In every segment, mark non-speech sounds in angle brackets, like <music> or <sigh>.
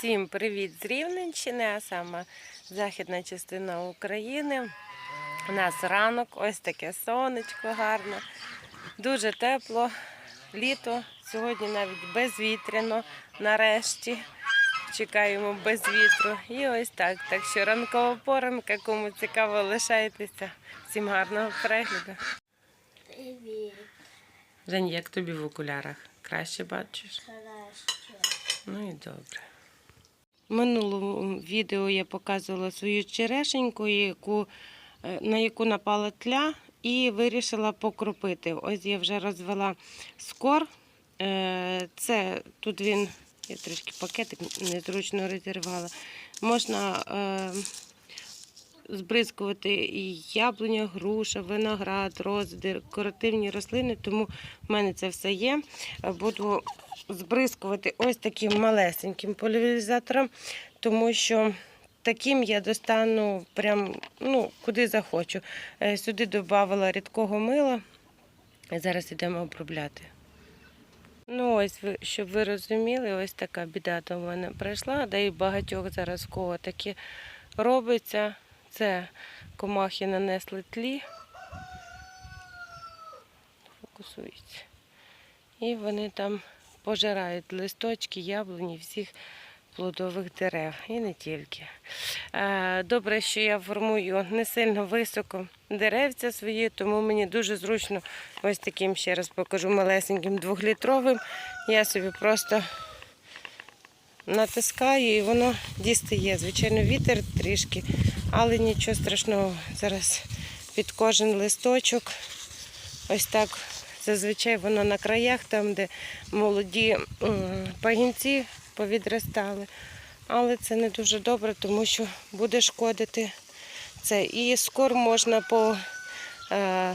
Всім привіт з Рівненщини, а саме західна частина України. У нас ранок, ось таке сонечко гарне, дуже тепло, літо. Сьогодні навіть безвітряно, нарешті. Чекаємо без вітру. І ось так. Так що ранкова поранка, кому цікаво, лишайтеся. Всім гарного перегляду. Привіт, Жень, як тобі в окулярах? Краще бачиш? краще. Ну і добре. Минулому відео я показувала свою черешеньку, яку, е, на яку напала тля, і вирішила покропити. Ось я вже розвела скор. Е, Це тут він, я трішки пакетик незручно розірвала. Можна е, збризкувати і яблуня, груша, виноград, рози, декоративні рослини, тому в мене це все є. Буду збризкувати ось таким малесеньким поляризатором, тому що таким я достану прям, ну, куди захочу. Е, Сюди додавала рідкого мила. Зараз йдемо обробляти. Ну, ось щоб ви розуміли, ось така біда до мене прийшла, де і багатьох зараз кого таке робиться. Це комахи нанесли тлі. Фокусується. І вони там пожирають листочки, яблуні всіх плодових дерев і не тільки. Е, Добре, що я формую не сильно високо деревця свої, тому мені дуже зручно ось таким ще раз покажу малесеньким двохлітровим. Я собі просто натискаю і воно дістає. Звичайно, вітер трішки, але нічого страшного. Зараз під кожен листочок ось так Зазвичай воно на краях, там, де молоді пагінці повідростали. Але це не дуже добре, тому що буде шкодити це. І скоро можна по е,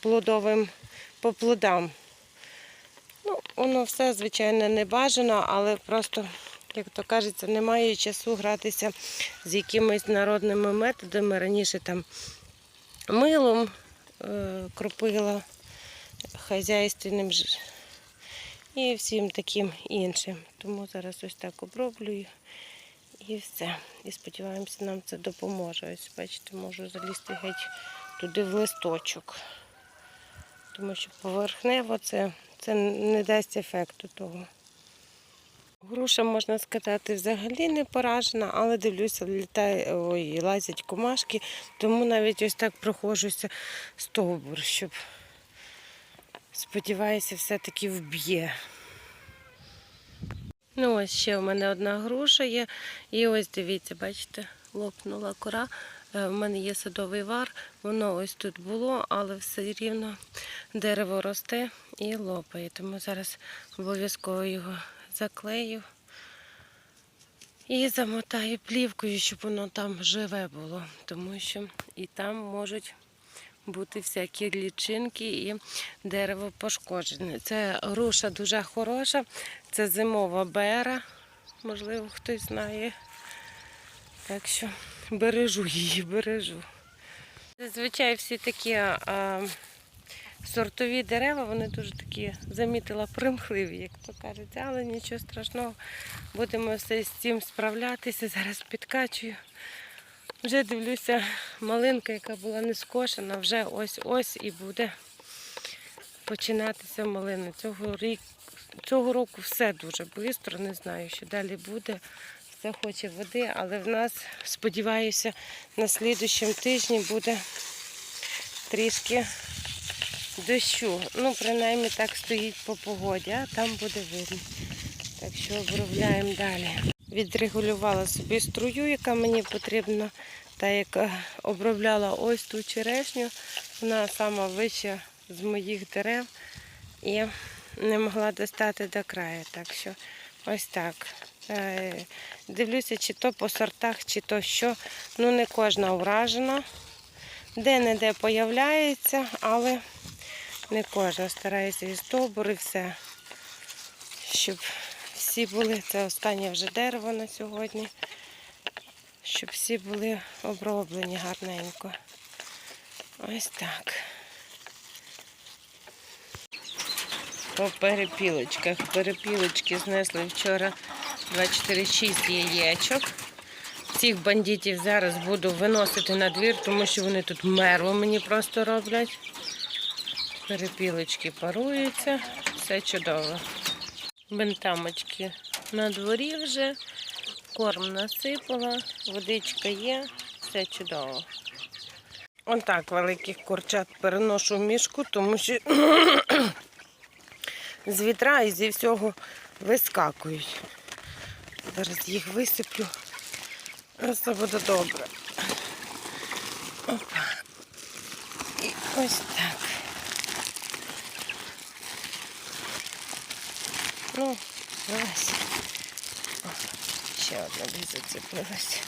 плодовим, по плодам. Ну, воно все, звичайно, не бажано, але просто, як то кажеться, немає часу гратися з якимись народними методами. Раніше там милом е, кропила хазяйственним і всім таким іншим. Тому зараз ось так оброблюю і все. І сподіваємося, нам це допоможе. Ось, бачите, можу залізти геть туди в листочок. Тому що поверхнево це, це не дасть ефекту того. Груша, можна сказати, взагалі не поражена, але дивлюся, літає, ой, лазять комашки, тому навіть ось так проходжуся стовбур, щоб Сподіваюся, все-таки вб'є. Ну, ось ще в мене одна груша є. І ось дивіться, бачите, лопнула кора. Е, В мене є садовий вар, воно ось тут було, але все рівно дерево росте і лопає. Тому зараз обов'язково його заклею і замотаю плівкою, щоб воно там живе було, тому що і там можуть бути всякі лічинки і дерево пошкоджене. Це груша дуже хороша, це зимова бера, можливо, хтось знає. Так що бережу її, бережу. Зазвичай всі такі а, сортові дерева, вони дуже такі, замітила, примхливі, як то кажуть, але нічого страшного. Будемо все з цим справлятися. Зараз підкачую. Вже дивлюся, малинка, яка була не скошена, вже ось-ось і буде починатися малина. Цього, рік, цього року все дуже швидко, не знаю, що далі буде. Все хоче води, але в нас, сподіваюся, на слідущому тижні буде трішки дощу. Ну, принаймні так стоїть по погоді, а там буде видно. Так що обробляємо далі. Відрегулювала собі струю, яка мені потрібна, та яка обробляла ось ту черешню. Вона сама вища з моїх дерев і не могла достати до краю. Так що ось так. Е, Дивлюся, чи то по сортах, чи то що. Ну, не кожна вражена. Де-не-де появляється, але не кожна. Стараюся і стовбур, і все. Щоб всі були, це останнє вже дерево на сьогодні, щоб всі були оброблені гарненько. Ось так. По перепілочках. Перепілочки знесли вчора 2, 4, 6 яєчок. Цих бандитів зараз буду виносити на двір, тому що вони тут мерво мені просто роблять. Перепілочки паруються, все чудово. Бентамочки на дворі вже, корм насипала, водичка є, все чудово. Отак великих курчат переношу в мішку, тому що <coughs> з вітра і зі всього вискакують. Зараз їх висиплю. Все буде добре. Опа. І ось так. Ну. О, ще одна десь зацепилася.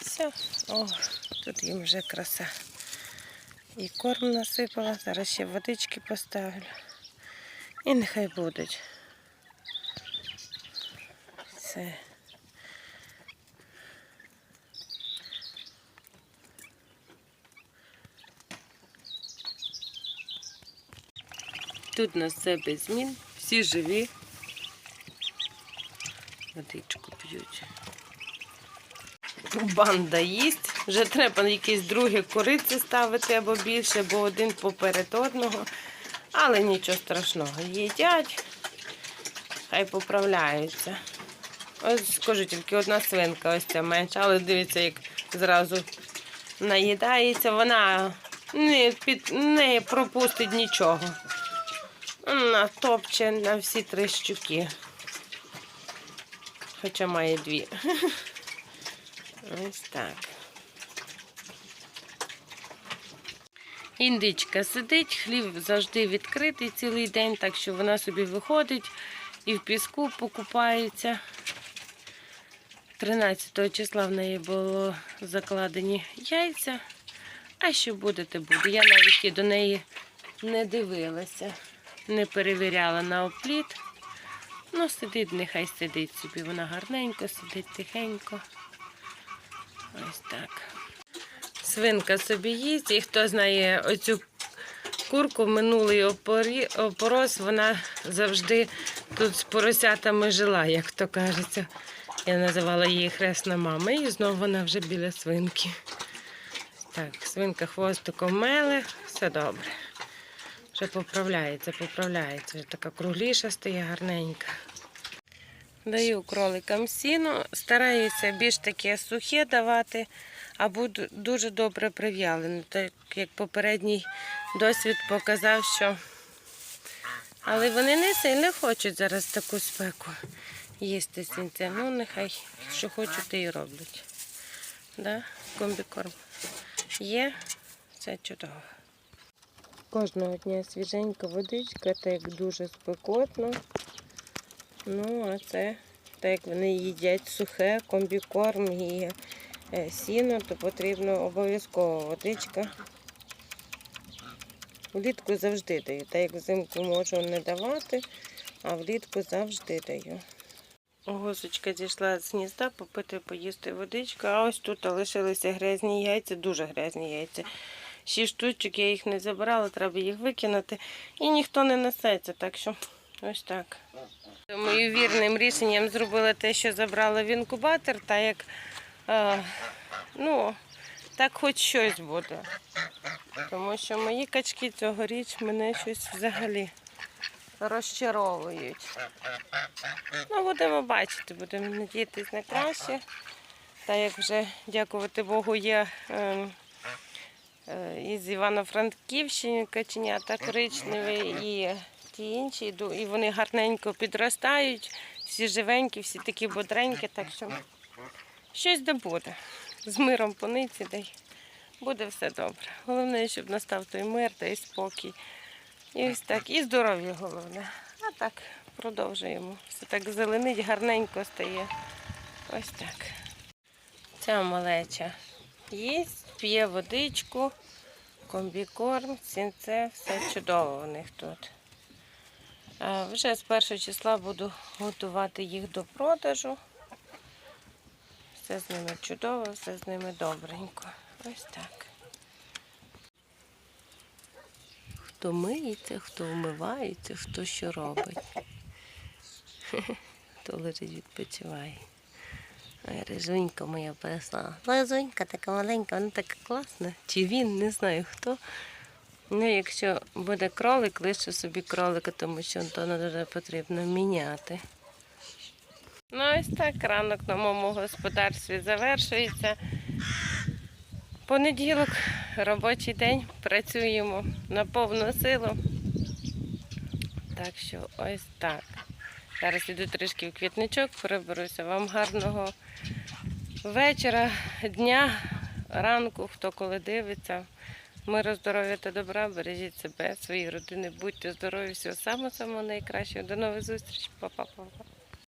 Все. О, тут їм вже краса. І корм насипала, зараз ще водички поставлю. І нехай будуть. Все. Тут на все без змін, всі живі. Водичку п'ють. Банда їсть. Вже треба якісь другі кориці ставити або більше, бо один поперед одного. Але нічого страшного. Їдять, хай поправляються. Ось скажу, тільки одна свинка, ось ця менша, але дивіться, як зразу наїдається. Вона не, під, не пропустить нічого. Вона топче на всі три щуки. Хоча має дві. <laughs> Ось так. Індичка сидить, хлів завжди відкритий цілий день, так що вона собі виходить і в піску покупається. 13 числа в неї було закладені яйця. А що буде, те буде. Я навіть і до неї не дивилася, не перевіряла на опліт. Ну, сидить, нехай сидить собі. Вона гарненько, сидить тихенько. Ось так. Свинка собі їсть, і хто знає оцю курку, минулий опорос, вона завжди тут з поросятами жила, як то кажеться. Я називала її хресна мама, і знову вона вже біля свинки. Так, свинка хвостиком меле, все добре. Вже поправляється, поправляється. Вже така кругліша стає гарненька. Даю кроликам сіно, стараюся більш таке сухе давати, або ду- дуже добре прив'ялене, так як попередній досвід показав, що. Але вони не сильно хочуть зараз таку спеку їсти сінця. Ну, нехай що хочуть, і роблять. Да? Комбікорм є, це чудово. Кожного дня свіженька водичка, так дуже спекотно. Ну, а це, так як вони їдять сухе, комбікорм і е, сіно, то потрібно обов'язково водичка. Влітку завжди даю. Так як взимку можу не давати, а влітку завжди даю. Гусочка зійшла з гнізда попити, поїсти водичку, а ось тут лишилися грязні яйця, дуже грязні яйця. Шість штучок я їх не забирала, треба їх викинути. І ніхто не несеться, так що ось так. Моїм вірним рішенням зробила те, що забрала в інкубатор, та як е, ну, так хоч щось буде. Тому що мої качки цьогоріч мене щось взагалі розчаровують. Ну, будемо бачити, будемо надіятися на краще. Та як вже, дякувати Богу, є е, е, із Івано-Франківщини каченята коричневі і ті інші, і вони гарненько підростають, всі живенькі, всі такі бодренькі, так що щось де буде. З миром по ниці, буде все добре. Головне, щоб настав той мир та й спокій. І ось так, і здоров'я головне. А так продовжуємо. Все так зеленить, гарненько стає. Ось так. Ця малеча їсть, п'є водичку, комбікорм, сінце, все чудово у них тут. Вже з першого числа буду готувати їх до продажу. Все з ними чудово, все з ними добренько. Ось так. Хто миється, хто вмивається, хто що робить. <laughs> то лежить відпочиває. Ай, Рижунька моя прийшла. Лизунька така маленька, вона така класна. Чи він, не знаю хто. Ну, якщо буде кролик, лише собі кролика, тому що Антону дуже потрібно міняти. Ну, ось так ранок на моєму господарстві завершується. Понеділок, робочий день, працюємо на повну силу. Так що ось так. Зараз іду трішки в квітничок, переберуся. Вам гарного вечора, дня, ранку, хто коли дивиться. Миру, здоров'я та добра, бережіть себе, свої родини, будьте здорові, всього самого самого найкращого. До нових зустрічей, Па-па-па-па.